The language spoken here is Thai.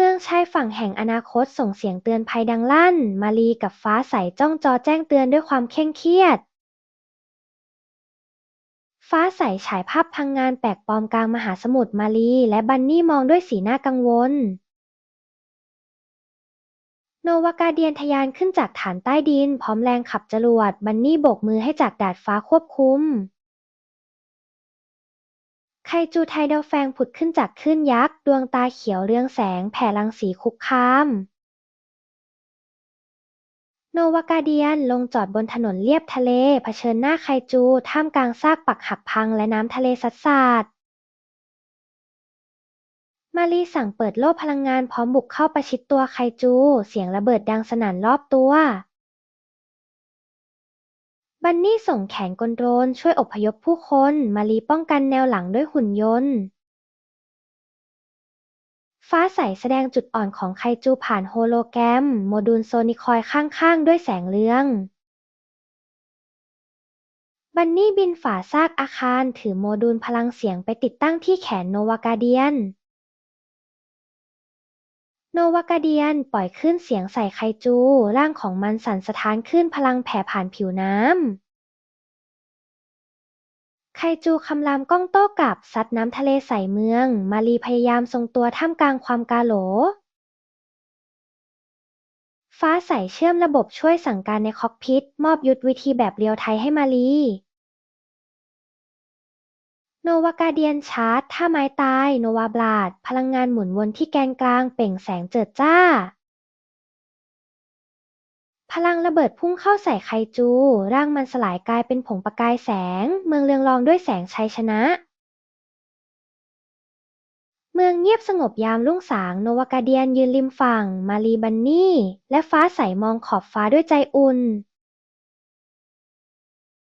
เมืองชายฝั่งแห่งอนาคตส่งเสียงเตือนภัยดังลั่น มาลีกับฟ้าใสจ้องจอแจ้งเตือนด้วยความเคร่งเครียด ฟ้าใสฉายภาพพังงานแปลกปลอมกลางมหาสมุทรมาลีและบันนี่มองด้วยสีหน้ากังวล โนวากาเดียนทะยานขึ้นจากฐานใต้ดิน พร้อมแรงขับจรวด บันนี่โบกมือให้จากดาดฟ้าควบคุม ไคจูไทเดลแฟงผุดขึ้นจากคลื่นยักษ์ ดวงตาเขียวเรืองแสงแผ่รังสีคุกคาม โนวากาเดียนลงจอดบนถนนเลียบทะเลเผชิญหน้าไคจู ท่ามกลางซากปักหักพังและน้ำทะเลซัดสาดมารีสั่งเปิดโล่พลังงานพร้อมบุกเข้าประชิดตัวไคจู เสียงระเบิดดังสนั่นรอบตัว บันนี่ส่งแขนกลโดรนช่วยอพยพผู้คนมารีป้องกันแนวหลังด้วยหุ่นยนต์ ฟ้าใสแสดงจุดอ่อนของไคจูผ่านโฮโลแกรม โมดูลโซนิคอยข้างๆ ด้วยแสงเรือง บันนี่บินฝ่าซากอาคารถือโมดูลพลังเสียงไปติดตั้งที่แขนโนวากาเดียน โนวากาเดียนปล่อยคลื่นเสียงใส่ไคจู ร่างของมันสั่นสะท้านคลื่นพลังแผ่ผ่านผิวน้ำ ไคจูคำรามก้องโต้กลับซัดน้ำทะเลใส่เมือง มารีพยายามทรงตัวท่ามกลางความกาโหล ฟ้าใสเชื่อมระบบช่วยสั่งการในคอกพิทมอบยุทธวิธีแบบเรียลไทม์ให้มารี โนวากาเดียนชาร์จ ท่าไม้ตาย โนวาบลาด พลังงานหมุนวนที่แกนกลาง เปล่งแสงเจิดจ้า พลังระเบิดพุ่งเข้าใส่ไคจู ร่างมันสลายกลายเป็นผงประกายแสง เมืองเรืองรองด้วยแสงชัยชนะ เมืองเงียบสงบยามรุ่งสาง โนวากาเดียนยืนริมฝั่ง มารีบันนี่ และฟ้าใสมองขอบฟ้าด้วยใจอุ่น